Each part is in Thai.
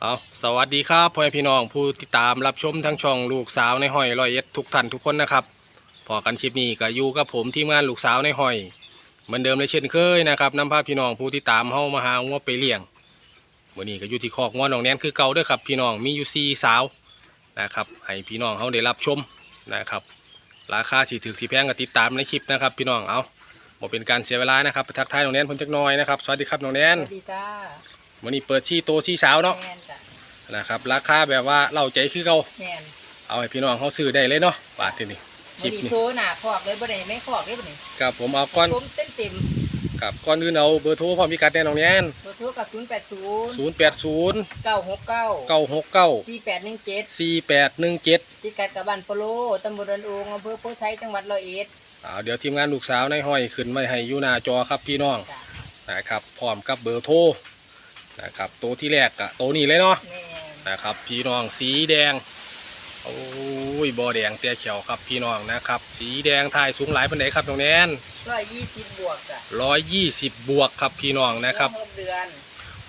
เอาสวัสดีครับพ่อแม่พี่น้องผู้ติดตามรับชมทั้งช่องลูกสาวในห้อยร้อยเอ็ดทุกท่านทุกคนนะครับพอกันชิปนี้ก็อยู่กับผมทีมงานลูกสาวในห้อยเหมือนเดิมเลยเช่นเคยนะครับนำพาพพี่น้องผู้ติดตามเฮามาหางัวไปเลี้ยงวันนี้ก็อยู่ที่คอกงัวน้องแนนคือเก่าด้วยครับ พี่น้องมีอยู่ซีสาวนะครับให้พี่น้องเขาได้รับชมนะครับ ราคาสีถือสีแพงก็ติดตามในคลิปนะครับ พี่น้องเอาบ่เป็นการเสียเวลานะครับไปทักทายน้องแนนคนจักน้อยนะครับสวัสดีครับน้องแนสนวัสดีจ้า วันนี้เปิดซีโตซีสาวเนาะแมนจ้ะนะครับ ราคาแบบว่าเล่าใจคือเก่าแมนเอาให้พี่น้องเขาซื้อได้เลยเนาะบาททีนี้คลิวันปนี้นี้โซหนาขอกเลยบ่ได้ไม่ขอกเลยบ่นี่กับผมเอาก้อนผมเต็มเต็มกับก้อนอื่นเอาเบอร์โทรพร้อมพิกัดแน่น้องแนนเบอร์โทรกับ0 8 0ศูนย์แปดศูนย์9 6 9เก้าหกเก้า4 8 1 7สี่แปดหนึ่งเจ็ดพิกัดกับบ้านโปโลตำบลรันองอำเภอโพชัยจังหวัดร้อยเอ็ดเอาเดี๋ยวทีมงานลูกสาวในห้อยขึ้นมาให้อยู่หน้าจอครับพี่น้องจ้ะนะครับพร้อมกับเบอร์โทร นะครับตัวที่แรกอะตัวนี้เลยเนาะแมนนะครับ พี่น้องสีแดงโอ้ยบอแดงเตี้ยเขียวครับพี่น้องนะครับ สีแดงทายสูงหลายปันไดครับน้องแนนร้อยยี่สิบบวกจ้ะร้อยยี่สิบบวกครับพี่น้องนะครับหกเดือน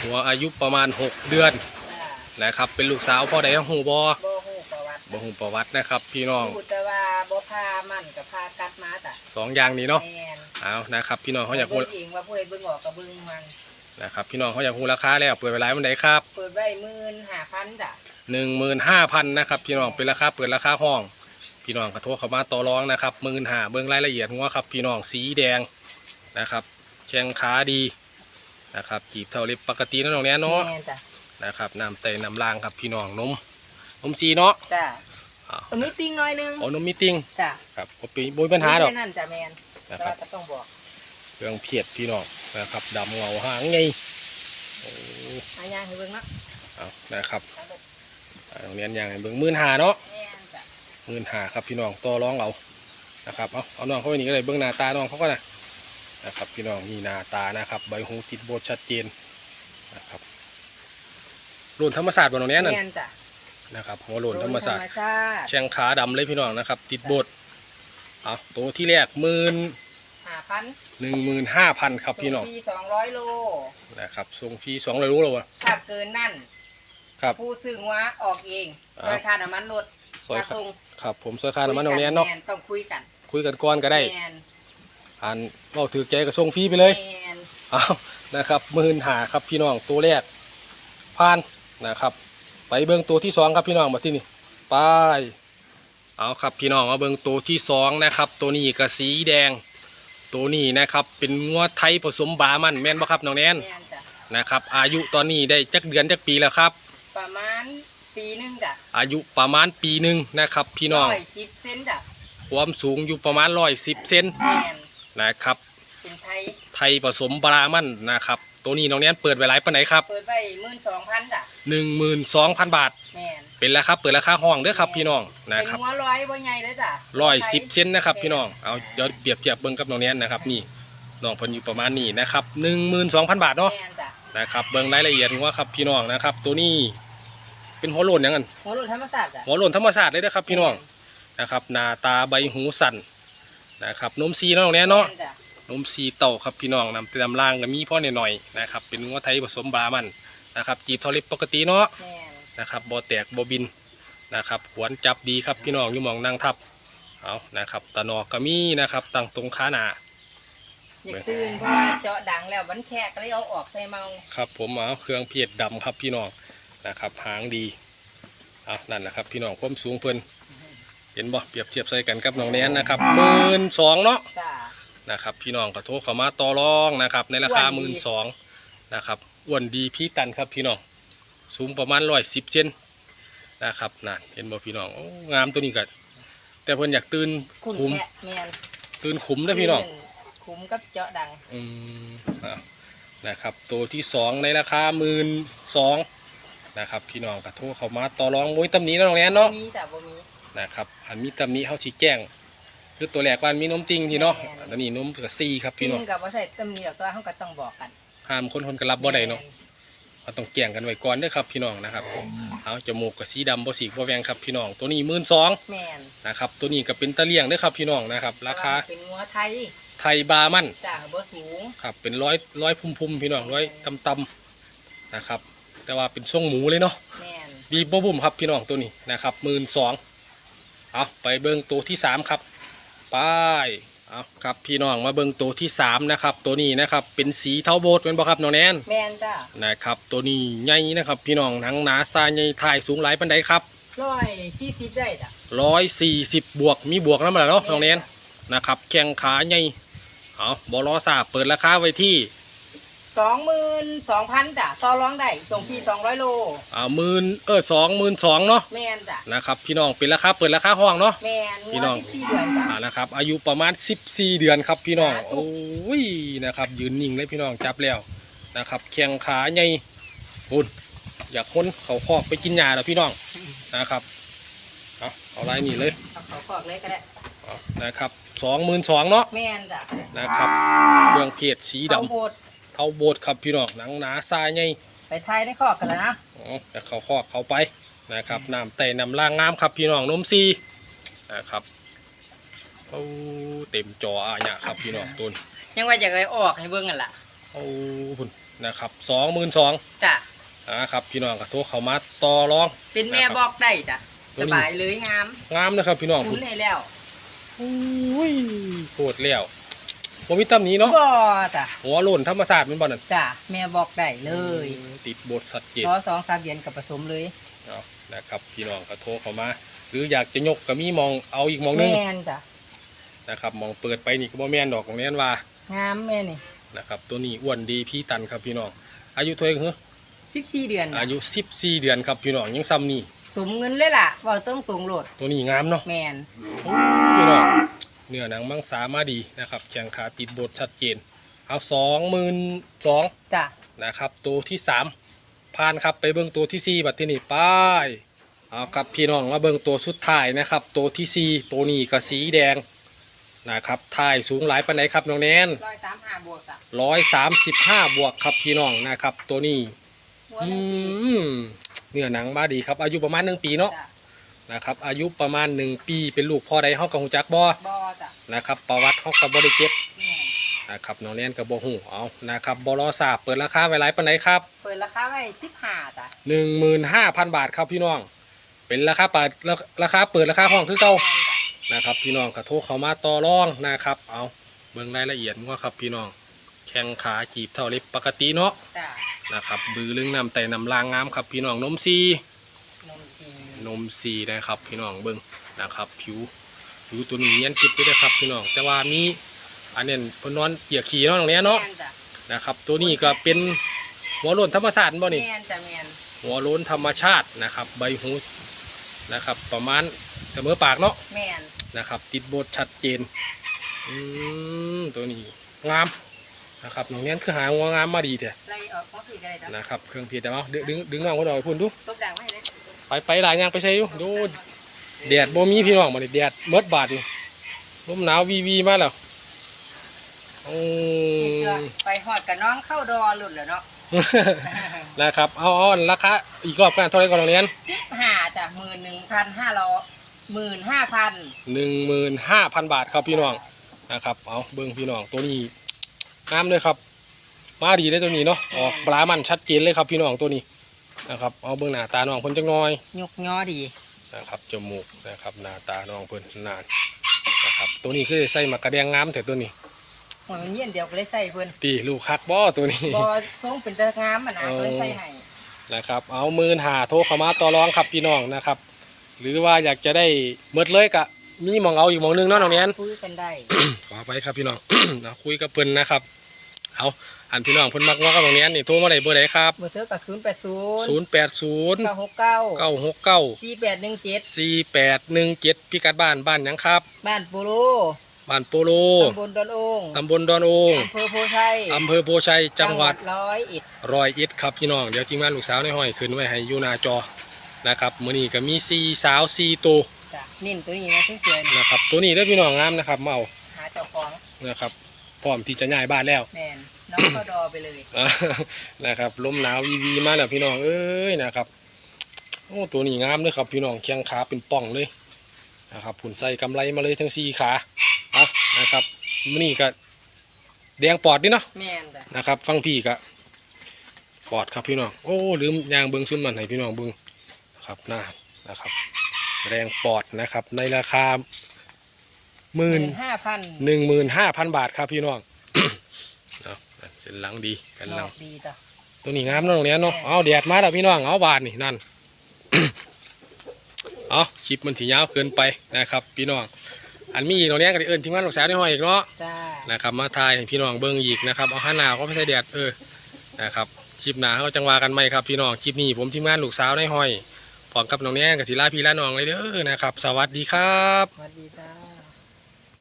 หัวอายุประมาณ6เดือนจ้ะนะครับ เป็นลูกสาวพ่อใดหูบอบ่ฮู้ประวัติบ่หูประวัตินะครับ พี่น้องฮู้แต่ว่าบ่พามันกับพากัดมาจ้ะสองอย่างนี้เนาะแมนเอานะครับ พี่น้องเขาอยากหูเบิ่งเองว่าผู้ใดเบิ่งออกก็เบิ่งมัน นะครับ พี่น้องเขาอยากหูราคาแล้วเปิดเวลาวันไหนครับเปิดไว้15,000จ้ะหนึ่งหมื่นห้าพันนะครับ พี่น้องเป็นราคาเปิดราคาห้อง พี่น้องกระโทรเข้ามาต่อรองนะครับหมื่นห้าเบิ้งรายละเอียดหัวครับ พี่น้องสีแดงนะครับแข้งขาดีนะครับจีบเท่าเล็บปกตินั่นน้องเนี้ยเนาะแมนจ้ะนะครับน้ำเตยน้ำลางครับพี่น้องนมนมซีเนาะจ้ะอ้าวตรงนี้ติ้งหน้อยนึงโอ้นมมิติ้งจ้ะครับบ่ปีบ่มีปัญหาดอก แค่นั่นจ้ะแมนนะแต่ครับ ว่าก็ต้องบอก เครื่องเพียดพี่น้องนะครับดำเงาหางไงโอ้อายาให้เบิ่งเนาะเอานะครับอ่าโรงเรียนอย่างให้เบิ่งหมื่นหาเนาะแมนจ้ะหมื่นหาครับพี่น้องต่อร้องเอานะครับเอาเอาน้องเข้าไปนี่ก็เลยเบิ่งหน้าตาน้องเขาก็นะนะครับพี่น้องนี่หน้าตานะครับ ใบหูติดโบดชัดเจนนะครับโลนธรรมศาสตร์บนตรงนี้นั่นแมนจ้ะนะครับหัวโลนธรรมศาสตร์ธรรมชาติแข้งขาดำเลยพี่น้องนะครับ ติดโบดเอาตัวที่แรกหมื่นห้าพันหนึ่งหมื่นห้าพันครับพี่น้องปีสองร้อยโล นะครับส่งฟรีสองเลยรู้แล้ววะถ้าเกินนั่น ครับ ผู้ซื้อว่าออกเองอ่าโดยค่าน้ำมันลดซอยค่าส่งครับ ผมซอยค่าน้ำมันโรงเรียนเนาะ แมต้องคุยกันคุยกันก่อนก็ได้ แมนอ่านเว่าถือใจก็ส่งฟรีไปเลย แมนเอานะครับหมื่นหาครับพี่น้องตัวแรกผ่านนะครับ ไปเบิ้งตัวที่สองครับพี่น้องมาที่นี่ไปเอาครับพี่น้องมาเบิ้งตัวที่สองนะครับ ตัวนี้ก็สีแดง ตัวนี้นะครับเป็นงัวไทยผสมบามันแม่นบ่ครับน้องแนนแมนจ้ะนะครับ อายุตอนนี้ได้จักเดือนจักปีแล้วครับ ประมาณปีหนึงจ้ะอายุประมาณปีหนึ่งนะครับ พี่น้องร้อยสิบเซนจ้ะความสูงอยู่ประมาณร้อยสิบเซนแมนนะครับ เป็นไทยไทยผสมบรามันนะครับ ตัวนี้น้องแนนเปิดไว้หลายปานไหนครับเปิดไว้หมื่นสองพันจ้ะหนึ่งหมื่นสองพันบาท แมน เป็นราคาเปิดราคาห้องเด้อครับพี่น้องนะเป็นครับหัวร้อยบ่ใหญ่เลยจ้ะร้อยสิบเซนนะครับพี่น้องเอาเดี๋ยวเปรียบเทียบเบิ้งกับน้องแนนนะครับนี่น้องเพิ่นอยู่ประมาณนี้นะครับหนึ่งหมื่นสองพันบาทเนาะแมนจ้ะนะครับเบิ้งรายละเอียดว่าครับพี่น้องนะครับ ตัวนี้เป็นหัวโลนหยังไงหัวรุ่นธรรมศาสตร์จ้ะ หัวโลนธรรมชาติเลยนะครับพี่น้องนะครับหน้าตาใบหูสันนะครับนมซีเนาะน้องแนนเนาะแม่จ้ะนมซีเต่าครับพี่น้องนำเตรียมล่างก็มีพ่อหน่อยๆนะครับเป็นงัวไทยผสมบรามันนะครับจีบทอลิปปกติเนาะแมน นะครับบอแตกบอบินนะครับขวนจับดีครับพี่น้องอยู่หมองนั่งทับเอานะครับตะนอกก็มีนะครับตั้งตรงขาหนาอยากตื่นเพราะว่าเจาะดังแล้วมันแขกก็เลยเอาออกใส่เมาครับผมเอาเครื่องเพียดดำครับพี่น้องนะครับหางดีเอานั่นแหละครับพี่น้องความสูงเพิ่นเห็นบ่เปรียบเทียบใส่กันกับน้องแนนนะครับหมื่นสองเนาะจ้ะนะครับพี่น้องก็โทรเข้ามาต่อรองนะครับในราคาอ้หวมื่นนดีสองนะครับอ้วนดีพี่ตันครับพี่น้อง สูงประมาณร้อยสิบเซนนะครับนั่นเห็นบ่พี่น้องโอ้งามตัวนี้ก็แต่เพิ่นอยากตื่นคุณขุมแค่แมนตื่นขุมเด้อพี่น้องขุมกับเจาะดังอืมอะนะครับ ตัวที่สองในราคาหมื่นสองนะครับ พี่น้องก็โทรเข้ามาต่อรองมุ้ยตำหนี้น้องแนนเนาะมีจ้ะบ่มี นะครับอันมีตำหนี้เขาชี้แจ้ง คือตัวแรกว่ามีนมติงที่เนาะแม่น อันนี้นมกับซีครับพี่พี่น้องกับว่าใส่ตำหนิหรอกตัวเขาก็ต้องบอกกันห้ามคนคนกระลับบ่ได้เนาะ เราต้องแจ้งกันไว้ก่อนเด้อครับพี่น้องนะครับ เอาจมูกกับสีดำบ่สีบ่แวงครับพี่น้อง ตัวนี้หมื่นสองแมนนะครับ ตัวนี้ก็เป็นตะเลียงเด้อครับพี่น้องนะครับ ราคาเป็นงัวไทยไทยบามันจ้ะบ่สูงครับ เป็นร้อยร้อยพุ่มๆพี่น้องร้อยตำๆนะครับ แต่ว่าเป็นทรงหมูเลยเนาะ แม่นบีบบ่บุ่มครับพี่น้องตัวนี้นะครับหมื่นสองเอาไปเบิ่งตัวที่สามครับ ไป เอาครับพี่น้องมาเบิ่งตัวที่สามนะครับ ตัวนี้นะครับเป็นสีเทาโบดเป็นบ่ครับน้องแนนแม่นจ้ะนะครับ ตัวนี้ใหญ่นะครับ พี่น้องหนังหนาซาใหญ่ถ่ายสูงหลายปันไดครับร้อยสี่สิบได้จ้ะร้อยสี่สิบบวกมีบวกแล้วมั้ยเนาะน้องแนนนะครับแข้งขาใหญ่เอาบอลอซาเปิดราคาไว้ที่ สองหมื่นสองพันจ้ะต่อรองได้ส่งฟรีสองร้อยโลอ่าหมื่นเออสองหมื่นสองเนาะแม่นจ้ะนะครับพี่น้องเป็นราคาเปิดราคาห้องเนาะแม่นพี่น้องสิบสี่เดือนจ้ะอ่านะครับอายุประมาณ 14 เดือนครับพี่น้องสาธุโอ้ยนะครับยืนนิ่งเลยพี่น้องจับแล้วนะครับแข้งขาใหญ่ปุ่นอยากคนเขาคอกไปกินยาแล้วพี่น้องนะครับเอาเอาไรนี่เลยเอาเขากรอกเลยก็ได้เอานะครับสองหมื่นสองเนาะแม่นจ้ะนะครับเครื่องเพจสีดำ เอาหมดเท่าโบดครับพี่น้องหนังหนาทรายใหญ่ไปทายในคอกกันแล้วนะอ๋อแต่เขาคอกเขาไปนะครับน้ำไต่น้ำล่างงามครับพี่น้องนมซีนะครับโอ้เต็มจออะเนี่ยครับพี่น้องตุนยังว่าจะไปออกให้เบิ่งกันล่ะโอ้พุ่นนะครับสองหมื่นสองจ้ะนะครับพี่น้องกระโทรเข้ามาต่อรอง เป็นแม่นะครับบอกได้จ้ะตัวสนี้บายเลยงาม งามนะครับพี่น้องคุพุ่ณนให้แล้วโอ้ยโคตรแล้ว ผมมีตำหนี้เนาะบ่จ้ะหัวโล้นธรรมศาสตร์เป็นบ่นั่นจ้ะแม่บอกได้เลยติดบทสัตว์เจตรอสองสามเดือนกับผสมเลยเอานะครับพี่น้องกระโทรเข้ามา หรืออยากจะยกก็มีมองเอาอีกมองหนึงแม่นจ้ะนะครับมองเปิดไปนี่ก็บ่แม่นดอกของเนี้นว่างามแม่นี่นะครับตัวนี้อ้วนดีพี่ตันครับพี่น้องอายุเท่าไหร่เหรอสิบสี่เดือนจ้ะอายุ 14 เดือนครับพี่น้องยังซ้ำนี่สมเงินเลยล่ะเว่าต้องตรงโหลดตัวนี้งามเนาะแมนพี่น้อง เนื้อหนังมังสามาดีนะครับ แข้งขาติดบทชัดเจน เอาสองหมื่นสองจ้ะนะครับ ตัวที่สามผ่านครับไปเบิ่งตัวที่สี่บัดที่นี่ไป้ายเอาครับพี่น้องมาเบิ่งตัวสุดท้ายนะครับ ตัวที่สี่ตัวนี้ก็สีแดงนะครับถ่ายสูงหลายปันไหนครับน้องแนนร้อยสามห้าบวกจ้ะร้อยสามสิบห้าบวกครับพี่น้องนะครับ ตัวนี้หัวอืหนึ่งปีมเนื้อหนังมาดีครับ อายุประมาณหนึ่งปีเนาะ จ้ะ นะครับ อายุประมาณหนึ่งปีเป็นลูกพ่อใดเฮากับหูจักบ่บอจ้ะนะครับประวัติเขาก็บ่ได้เจ็บแม่นนะครับน้องเล่นกับบ่ฮู้เอานะครับบลอสาบเปิดราคาไว้หลายปานใดครับ เปิดราคาไว้สิบห้าจ้ะ15,000 บาทครับพี่น้อง เป็นราคาเปิดราคาเปิดราคาห้องคือเก่า แม่นจ้ะนะครับพี่น้องก็โทรเข้ามาต่อรองนะครับ เอาเบิ่งรายละเอียดว่าครับพี่น้องแข้งขาจีบเท่าเล็บปกติเนาะจ้ะนะครับบือลึงน้ำไตน้ำลางงามครับพี่น้องนมซีนมสี นมซีนะครับ พี่น้องเบิ่งนะครับ ผิวผิวตัวนี้เนียนกิบด้วยนะครับ พี่น้องแต่ว่ามีอันนี้เพิ่นนอนเหยียขี้เนาะตรงนี้เนาะแม่นจ้ะนะครับ ตัวนี้ก็เป็นหัวโล้นธรรมชาติบ่นี่แม่นจ้ะแม่นหัวโล้นธรรมชาตินะครับ ใบหูนะครับ ประมาณเสมอปากเนาะแม่นนะครับ ติดโบทชัดเจนอืมตัวนี้งามนะครับน้องเนี้ยคือหาหัวงามมาดีแท้ไล่ออกก็คือกันเลยจ้ะนะครับ เครื่องเพียแต่ว่าดึงดึงดึงน้องเขาดอยพุ่นดูตบดังไม่ให้เลย ไปไปหลายอย่างไปใช้อยู่ดูแดดบ่มีพี่น้องบ่นี่แดดเมดบาดนี่ลมหนาววีวีมาแล้วอืนี่เจ้ะมไปหอดกับน้องเข้าดอหลุดแล้วเนาะนะครับเอาเอาราคาอีกรอบกันเท่าไหรก่อนโรงเรียนสิบห้าจ้ะหมื่นหนึ่งพันห้าร้อยหมื่นห้าพันหนึ่งหมื่นห้าพันบาทครับพี่น้องนะครับเอาเบิ้งพี่น้องตัวนี้งามเลยครับ มาดีเลยตัวนี้เนาะออกปลามันชัดเจนเลยครับพี่น้องตัวนี้ นะครับเอาเบิ้งหน้าตาน้องเพิ่นจังน้อยยกย้อดีนะครับจมูกนะครับหน้าตาน้องเพิ่นนานนะครับตัวนี้คือใส่หมักกระแดงงามแต่ตัวนี้หัวมันเยี่ยนเดียวก็เลยใส่เพิ่นตีลูกคักบ่ตัวนี้บอทรงเป็นตะงามอะนะเออเลยใส่ให้นะครับเอามือหาโทรเข้ามาต่อรองครับพี่น้องนะครับ หรือว่าอยากจะได้เมิดเลยกะมีหมองเอาอีกหมองหนึงเนาะน้องเนียนคุยกันได้ขอไปครับพี่น้องนะคุยกับเพิ่นนะครับเอา อันพี่น้องเพิ่นมักว่ากับตรงนี้นี่โทรมาได้เบอร์ใดครับเบอร์เธอกับศูนย์แปดศูนย์0 8 0เก้าหกเก้า9 6 9สี่แปดหนึ่งเจ็ด4 8 1 7พิกัดบ้านบ้านหยังครับ บ้านปูโรบ้านโปโลตำบลดอนโองตำบลดอนโองอำเภอโพชัยอำเภอโพชัยจังหวัดร้อยเอ็ดร้อยเอ็ดครับพี่น้อง เดี๋ยวทีมงานลูกสาวในห้อยขึ้นไว้ให้อยู่หน้าจอ นะครับมื้อนี้ก็มีสี่สาวสี่ตัวจ้ะนิ่มตัวนี้นะสวยๆนี่นะครับ ตัวนี้ได้อพี่น้องงามนะครับเมาหาเจ้าของนะครับพ ร้อมที่จะย้ายบ้านแล้วแมนน้องก็ดอไปเลยอ่านะครับลมหนาววีวีมาแล้วพี่น้องเอ้ยนะครับโอ้ตัวนี้งามเลยครับพี่น้องเคียงขาเป็นป่องเลยนะครับผุนใส่กำไรมาเลยทั้งสี่ขาเอานะครับมื้อนี้ก็แดงปอดดิเนาะแมนจ้ะนะครับ ฟังพี่ก็ปอดครับพี่น้องโอ้ลืมยางเบิงซุ่มมันให้พี่น้องเบิงครับหน้านะครับ แรงปอดนะครับ ในราคา หมื่นห้าพันหนึ่งหมื่นห้าพันบาทครับพี่น้องเอาเส้นหลังดีกันนหลัองกดีต่อตัวนี้งามเนาะตรงนี้เนาะเอาแดดมาแล้วพี่น้องเอาบาทนี่นั่น เอาคลิปมันสียาวเกินไปนะครับ พี่น้อง อันมีอีกตรงนี้ก็ได้เอิญทีมงานลูกสาวในห้อยอีกเนาะจ้านะครับ มาทายให้พี่น้องเบิ้งอีกนะครับเอาห้าหนาวก็ไม่ใช่แดดเออนะครับคลิปหนาเขาจังหวากันไหมครับพี่น้องคลิปนี้ผมทีมงานลูกสาวในห้อยพร้อมกับน้องแน่กับศิลาพี่ละน้องเลยเด้อนะครับ สวัสดีครับสวัสดีจ้า